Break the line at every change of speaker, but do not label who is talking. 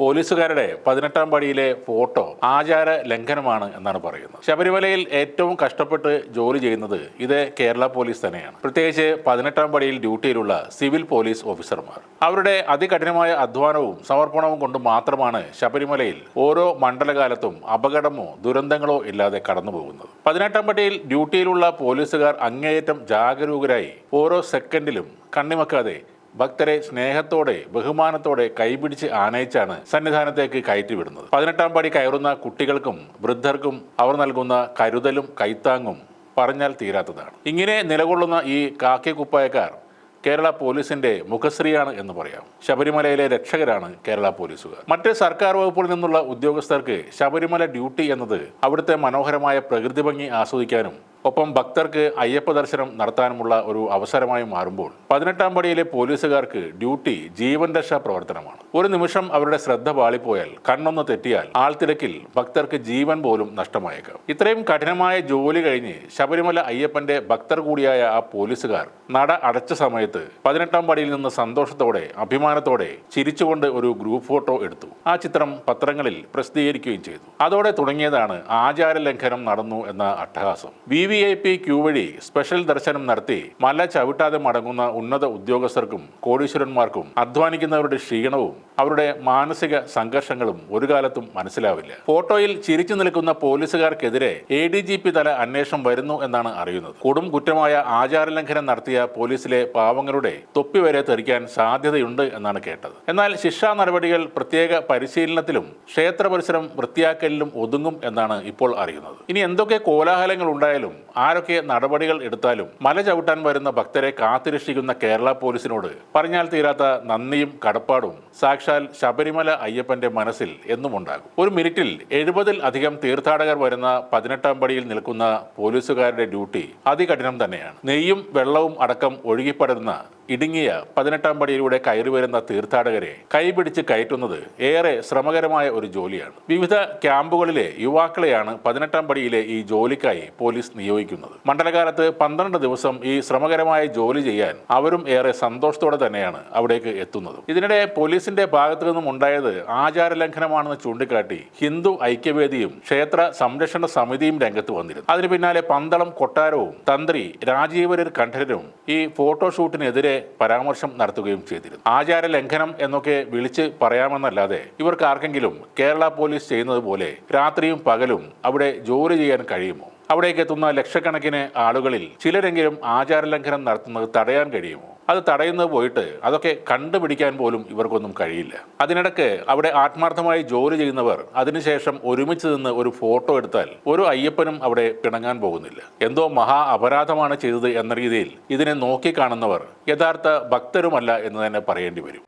പോലീസുകാരുടെ പതിനെട്ടാം പടിയിലെ ഫോട്ടോ ആചാര ലംഘനമാണ് എന്നാണ് പറയുന്നത്. ശബരിമലയിൽ ഏറ്റവും കഷ്ടപ്പെട്ട് ജോലി ചെയ്യുന്നത് ഇത് കേരള പോലീസ് തന്നെയാണ്. പ്രത്യേകിച്ച് പതിനെട്ടാം പടിയിൽ ഡ്യൂട്ടിയിലുള്ള സിവിൽ പോലീസ് ഓഫീസർമാർ. അവരുടെ അതികഠിനമായ അധ്വാനവും സമർപ്പണവും കൊണ്ട് മാത്രമാണ് ശബരിമലയിൽ ഓരോ മണ്ഡലകാലത്തും അപകടമോ ദുരന്തങ്ങളോ ഇല്ലാതെ കടന്നു പോകുന്നത്. പതിനെട്ടാം പടിയിൽ ഡ്യൂട്ടിയിലുള്ള പോലീസുകാർ അങ്ങേയറ്റം ജാഗരൂകരായി ഓരോ സെക്കൻഡിലും കണ്ണിമക്കാതെ ഭക്തരെ സ്നേഹത്തോടെ ബഹുമാനത്തോടെ കൈപിടിച്ച് ആനയിച്ചാണ് സന്നിധാനത്തേക്ക് കയറ്റിവിടുന്നത്. പതിനെട്ടാം പടി കയറുന്ന കുട്ടികൾക്കും വൃദ്ധർക്കും അവർ നൽകുന്ന കരുതലും കൈത്താങ്ങും പറഞ്ഞാൽ തീരാത്തതാണ്. ഇങ്ങനെ നിലകൊള്ളുന്ന ഈ കാക്കി കുപ്പായക്കാർ കേരള പോലീസിന്റെ മുഖശ്രീയാണ് എന്ന് പറയാം. ശബരിമലയിലെ രക്ഷകരാണ് കേരള പോലീസുകാർ. മറ്റ് സർക്കാർ വകുപ്പുകളിൽ നിന്നുള്ള ഉദ്യോഗസ്ഥർക്ക് ശബരിമല ഡ്യൂട്ടി എന്നത് അവിടുത്തെ മനോഹരമായ പ്രകൃതി ഭംഗി ആസ്വദിക്കാനും ഒപ്പം ഭക്തർക്ക് അയ്യപ്പ ദർശനം നടത്താനുമുള്ള ഒരു അവസരമായി മാറുമ്പോൾ പതിനെട്ടാം പടിയിലെ പോലീസുകാർക്ക് ഡ്യൂട്ടി ജീവൻ രക്ഷാ പ്രവർത്തനമാണ്. ഒരു നിമിഷം അവരുടെ ശ്രദ്ധ പാളിപ്പോയാൽ കണ്ണൊന്ന് തെറ്റിയാൽ ആൾത്തിരക്കിൽ ഭക്തർക്ക് ജീവൻ പോലും നഷ്ടമായേക്കാം. ഇത്രയും കഠിനമായ ജോലി കഴിഞ്ഞ് ശബരിമല അയ്യപ്പന്റെ ഭക്തർ കൂടിയായ ആ പോലീസുകാർ നട അടച്ച സമയത്ത് പതിനെട്ടാം പടിയിൽ നിന്ന് സന്തോഷത്തോടെ അഭിമാനത്തോടെ ചിരിച്ചുകൊണ്ട് ഒരു ഗ്രൂപ്പ് ഫോട്ടോ എടുത്തു. ആ ചിത്രം പത്രങ്ങളിൽ പ്രസിദ്ധീകരിക്കുകയും ചെയ്തു. അതോടെ തുടങ്ങിയതാണ് ആചാര ലംഘനം നടന്നു എന്ന അട്ടഹാസം. V V I P Q വഴി സ്പെഷ്യൽ ദർശനം നടത്തി മല ചവിട്ടാതെ മടങ്ങുന്ന ഉന്നത ഉദ്യോഗസ്ഥർക്കും കോടീശ്വരന്മാർക്കും അധ്വാനിക്കുന്നവരുടെ ക്ഷീണവും അവരുടെ മാനസിക സംഘർഷങ്ങളും ഒരു കാലത്തും മനസ്സിലാവില്ല. ഫോട്ടോയിൽ ചിരിച്ചു നിൽക്കുന്ന പോലീസുകാർക്കെതിരെ എ ഡി ജി പി തല അന്വേഷണം വരുന്നു എന്നാണ് അറിയുന്നത്. കൊടും കുറ്റമായ ആചാരലംഘനം നടത്തിയ പോലീസിലെ പാവങ്ങളുടെ തൊപ്പി വരെ തെറിക്കാൻ സാധ്യതയുണ്ട് എന്നാണ് കേട്ടത്. എന്നാൽ ശിക്ഷാ നടപടികൾ പ്രത്യേക പരിശീലനത്തിലും ക്ഷേത്ര പരിസരം വൃത്തിയാക്കലിലും ഒതുങ്ങും എന്നാണ് ഇപ്പോൾ അറിയുന്നത്. ഇനി എന്തൊക്കെ കോലാഹലങ്ങൾ ഉണ്ടായാലും ആരൊക്കെ നടപടികൾ എടുത്താലും മല ചവിട്ടാൻ വരുന്ന ഭക്തരെ കാത്തിരക്ഷിക്കുന്ന കേരള പോലീസിനോട് പറഞ്ഞാൽ തീരാത്ത നന്ദിയും കടപ്പാടും സാക്ഷാൽ ശബരിമല അയ്യപ്പന്റെ മനസ്സിൽ എന്നും ഉണ്ടാകും ഒരു മിനിറ്റിൽ എഴുപതിൽ അധികം തീർത്ഥാടകർ വരുന്ന പതിനെട്ടാം പടിയിൽ നിൽക്കുന്ന പോലീസുകാരുടെ ഡ്യൂട്ടി അതികഠിനം തന്നെയാണ്. നെയ്യും വെള്ളവും അടക്കം ഒഴുകിപ്പടരുന്ന ഇടുങ്ങിയ പതിനെട്ടാം പടിയിലൂടെ കയറി വരുന്ന തീർത്ഥാടകരെ കൈപിടിച്ച് കയറ്റുന്നത് ഏറെ ശ്രമകരമായ ഒരു ജോലിയാണ്. വിവിധ ക്യാമ്പുകളിലെ യുവാക്കളെയാണ് പതിനെട്ടാം പടിയിലെ ഈ ജോലിക്കായി പോലീസ് നിയോഗിക്കുന്നത്. മണ്ഡലകാലത്ത് പന്ത്രണ്ട് ദിവസം ഈ ശ്രമകരമായ ജോലി ചെയ്യാൻ അവരും ഏറെ സന്തോഷത്തോടെ തന്നെയാണ് അവിടേക്ക് എത്തുന്നത്. ഇതിനിടെ പോലീസിന്റെ ഭാഗത്തു നിന്നും ഉണ്ടായത് ആചാര ലംഘനമാണെന്ന് ചൂണ്ടിക്കാട്ടി ഹിന്ദു ഐക്യവേദിയും ക്ഷേത്ര സംരക്ഷണ സമിതിയും രംഗത്ത് വന്നിരുന്നു. അതിന് പിന്നാലെ പന്തളം കൊട്ടാരവും തന്ത്രി രാജീവരർ കണ്ഠരരും ഈ ഫോട്ടോഷൂട്ടിനെതിരെ പരാമർശം നടത്തുകയും ചെയ്തിരുന്നു. ആചാര ലംഘനം എന്നൊക്കെ വിളിച്ച് പറയാമെന്നല്ലാതെ ഇവർക്ക് ആർക്കെങ്കിലും കേരള പോലീസ് ചെയ്യുന്നത് പോലെ രാത്രിയും പകലും അവിടെ ജോലി ചെയ്യാൻ കഴിയുമോ? അവിടേക്ക് എത്തുന്ന ലക്ഷക്കണക്കിന് ആളുകളിൽ ചിലരെങ്കിലും ആചാരലംഘനം നടത്തുന്നത് തടയാൻ കഴിയുമോ? അത് തടയുന്നത് പോയിട്ട് അതൊക്കെ കണ്ടുപിടിക്കാൻ പോലും ഇവർക്കൊന്നും കഴിയില്ല. അതിനിടക്ക് അവിടെ ആത്മാർത്ഥമായി ജോലി ചെയ്യുന്നവർ അതിനുശേഷം ഒരുമിച്ച് നിന്ന് ഒരു ഫോട്ടോ എടുത്താൽ ഒരു അയ്യപ്പനും അവിടെ പിണങ്ങാൻ പോകുന്നില്ല. എന്തോ മഹാ അപരാധമാണ് ചെയ്തത് എന്ന രീതിയിൽ ഇതിനെ നോക്കിക്കാണുന്നവർ യഥാർത്ഥ ഭക്തരുമല്ല എന്ന് തന്നെ പറയേണ്ടി വരും.